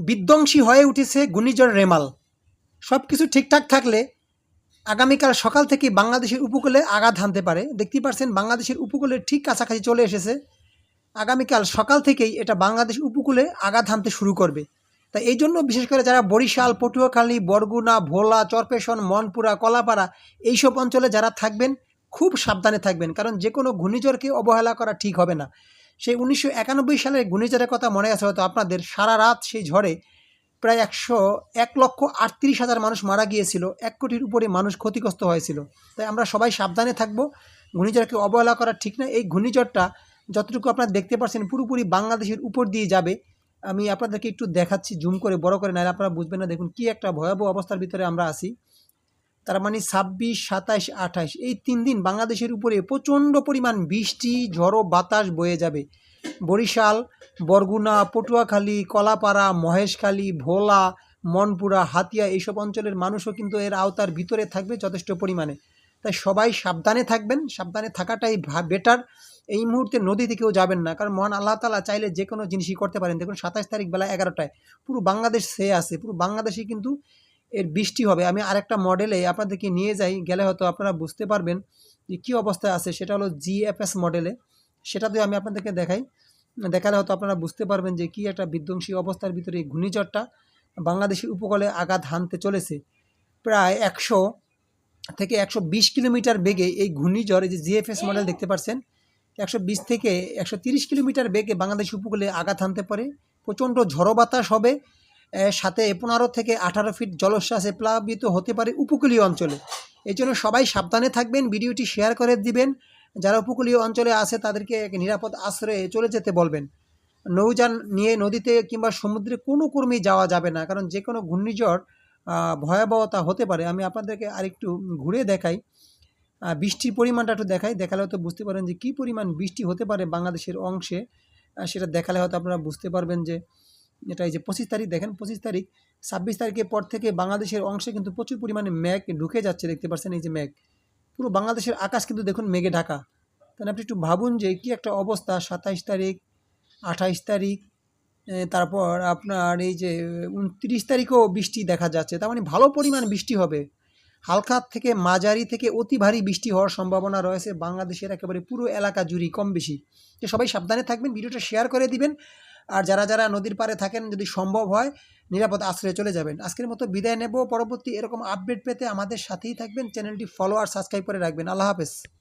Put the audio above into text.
বিধ্বংসী হয়ে উঠেছে ঘূর্ণিঝড় রেমাল। সব কিছু ঠিকঠাক থাকলে আগামীকাল সকাল থেকে বাংলাদেশের উপকূলে আঘাত হানতে পারে। দেখতেই পারছেন, বাংলাদেশের উপকূলে ঠিক কাছাকাছি চলে এসেছে। আগামীকাল সকাল থেকেই এটা বাংলাদেশ উপকূলে আঘাত হানতে শুরু করবে। তাই এই জন্য বিশেষ করে যারা বরিশাল, পটুয়াখালী, বরগুনা, ভোলা, চরপেশন, মনপুরা, কলাপাড়া এইসব অঞ্চলে যারা থাকবেন, খুব সাবধানে থাকবেন। কারণ যে কোনো ঘূর্ণিঝড়কে অবহেলা করা ঠিক হবে না। সেই উনিশশো একানব্বই সালের ঘূর্ণিঝড়ের কথা মনে আছে হয়তো আপনাদের। সারা রাত সেই ঝড়ে প্রায় একশো এক লক্ষ আটত্রিশ হাজার মানুষ মারা গিয়েছিল। এক কোটির উপরে মানুষ ক্ষতিগ্রস্ত হয়েছিল। তাই আমরা সবাই সাবধানে থাকব। ঘূর্ণিঝড়কে অবহেলা করা ঠিক না। এই ঘূর্ণিঝড়টা যতটুকু আপনারা দেখতে পাচ্ছেন, পুরোপুরি বাংলাদেশের উপর দিয়ে যাবে। আমি আপনাদেরকে একটু দেখাচ্ছি, জুম করে, বড় করে, নাহলে আপনারা বুঝবেন না। দেখুন কি একটা ভয়াবহ অবস্থার ভিতরে আমরা আছি। তার মানে ছাব্বিশ, সাতাইশ, আঠাইশ, এই তিন দিন বাংলাদেশের উপরে প্রচণ্ড পরিমাণ বৃষ্টি, ঝড়ো বাতাস বয়ে যাবে। বরিশাল, বরগুনা, পটুয়াখালী, কলাপাড়া, মহেশখালী, ভোলা, মনপুরা, হাতিয়া এইসব অঞ্চলের মানুষও কিন্তু এর আওতার ভিতরে থাকবে যথেষ্ট পরিমাণে। তাই সবাই সাবধানে থাকবেন, সাবধানে থাকাটাই বেটার এই মুহূর্তে নদীতে কেউ যাবেন না, কারণ মহান আল্লাহ তালা চাইলে যে কোনো জিনিসই করতে পারেন। দেখুন সাতাশ তারিখ বেলা এগারোটায় পুরো বাংলাদেশ সে আছে, পুরো বাংলাদেশে কিন্তু এর বৃষ্টি হবে। আমি আরেকটা মডেলে আপনাদেরকে নিয়ে যাই, গেলে হয়তো আপনারা বুঝতে পারবেন যে কী অবস্থায় আছে। সেটা হলো জিএফএস মডেলে সেটাতে আমি আপনাদেরকে দেখাই। দেখালে হয়তো আপনারা বুঝতে পারবেন যে কী একটা বিধ্বংসী অবস্থার ভিতরে এই ঘূর্ণিঝড়টা বাংলাদেশের উপকূলে আঘাত হানতে চলেছে। প্রায় একশো থেকে একশো বিশ কিলোমিটার বেগে এই ঘূর্ণিঝড়, এই যে জিএফএস মডেল দেখতে পাচ্ছেন একশো বিশ থেকে একশো তিরিশ কিলোমিটার বেগে বাংলাদেশ উপকূলে আঘাত হানতে পারে। প্রচণ্ড ঝড়ো বাতাস হবে। সাথে পনেরো থেকে আঠারো ফিট জলোচ্ছ্বাসে প্লাবিত হতে পারে উপকূলীয় অঞ্চলে। এই জন্য সবাই সাবধানে থাকবেন, ভিডিওটি শেয়ার করে দিবেন। যারা উপকূলীয় অঞ্চলে আছে, তাদেরকে এক নিরাপদ আশ্রয়ে চলে যেতে বলবেন। নৌযান নিয়ে নদীতে কিংবা সমুদ্রে কোনো কর্মী যাওয়া যাবে না, কারণ যে কোনো ঘূর্ণিঝড় ভয়াবহতা হতে পারে। আমি আপনাদেরকে আরেকটু ঘুরে দেখাই। বৃষ্টির পরিমাণটা একটু দেখাই। দেখালে হয়তো বুঝতে পারেন যে কী পরিমাণ বৃষ্টি হতে পারে বাংলাদেশের অংশে। সেটা দেখালে হয়তো আপনারা বুঝতে পারবেন যে এটা এই যে পঁচিশ তারিখ, দেখেন পঁচিশ তারিখ, ছাব্বিশ তারিখের পর থেকে বাংলাদেশের অংশে কিন্তু প্রচুর পরিমাণে মেঘ ঢুকে যাচ্ছে, দেখতে পাচ্ছেন এই যে মেঘ। পুরো বাংলাদেশের আকাশ কিন্তু দেখুন মেঘে ঢাকা। তাহলে আপনি একটু ভাবুন যে কী একটা অবস্থা, সাতাইশ তারিখ, আঠাইশ তারিখ তারপর আপনার এই যে উনত্রিশ তারিখেও বৃষ্টি দেখা যাচ্ছে, তার মানে ভালো পরিমাণ বৃষ্টি হবে। হালকা থেকে মাঝারি থেকে অতি ভারী বৃষ্টি হওয়ার সম্ভাবনা রয়েছে, বাংলাদেশের একেবারে পুরো এলাকা জুড়ে কম বেশি। তো সবাই সাবধানে থাকবেন, ভিডিওটা শেয়ার করে দিবেন। আর যারা যারা নদীর পারে থাকেন, যদি সম্ভব হয়, নিরাপদ আশ্রয়ে চলে যাবেন। আজকের মতো বিদায় নেব। পরবর্তী এরকম আপডেট পেতে আমাদের সাথেই থাকবেন। চ্যানেলটি ফলো আর সাবস্ক্রাইব করে রাখবেন। আল্লাহ হাফেজ।